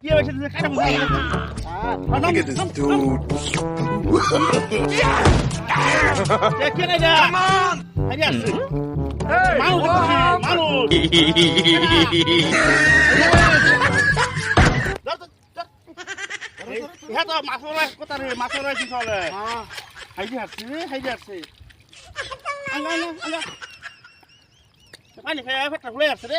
Look at this dude. Come on! ইহঁত মাছৰ কথা ৰে মাছৰ কি চলে হ্যাঁ। হাইজি হাৰছে হাইজি হাৰছে আঙা আঙা আঙা পানী খাই ফেটা ফুলাই হাৰছে দে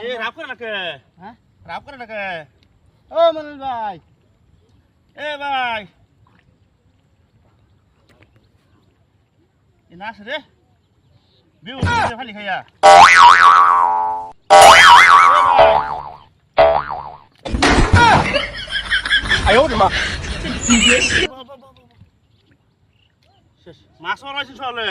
ఏ రాపుకో నాకు రాపుకో నాకు ఓ మనల్ బాయ్ ఏ బాయ్ ఈ నాశ రే బివు ఫలి ఖయా అయ్యో మా মাছ মারাইছি চলে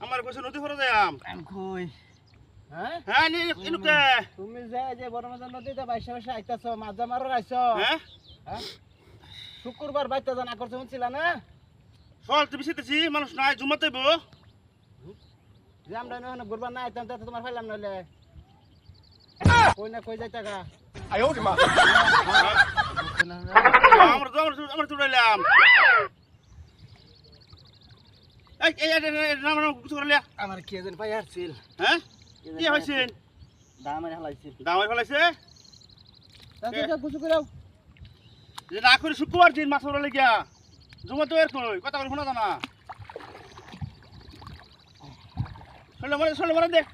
আমার কৈছে নদী ফরে যাম কই হ্যাঁ হ্যাঁ নি ইনুকে তুমি যে যে বড় নদীতে বাইসা বাইসা আইতাছো মাজা মারার আইছো হ্যাঁ হ্যাঁ শুক্রবার বাইতে জানা করছ শুনছিলা না চল তুমি সেতেছি মানুষ নাই জুমাতে বো যে আমরা নয় ঘুরবার না আইতাম তাতে তোমার পাইলাম নইলে কই না কই যাইতা গা আমরা তো আমরা আমরা চুড়াইলাম এই এই নাম নাম কিছু করলে আমার কে যেন পাই হারছিল হ্যাঁ কি হয়েছেন দামের ফেলাইছে। শুক্রবার দিন মাছ ওরা লেগিয়া। জমা তো কথা করে শোনা জানা শোলে মরে শোলে মরে দেখ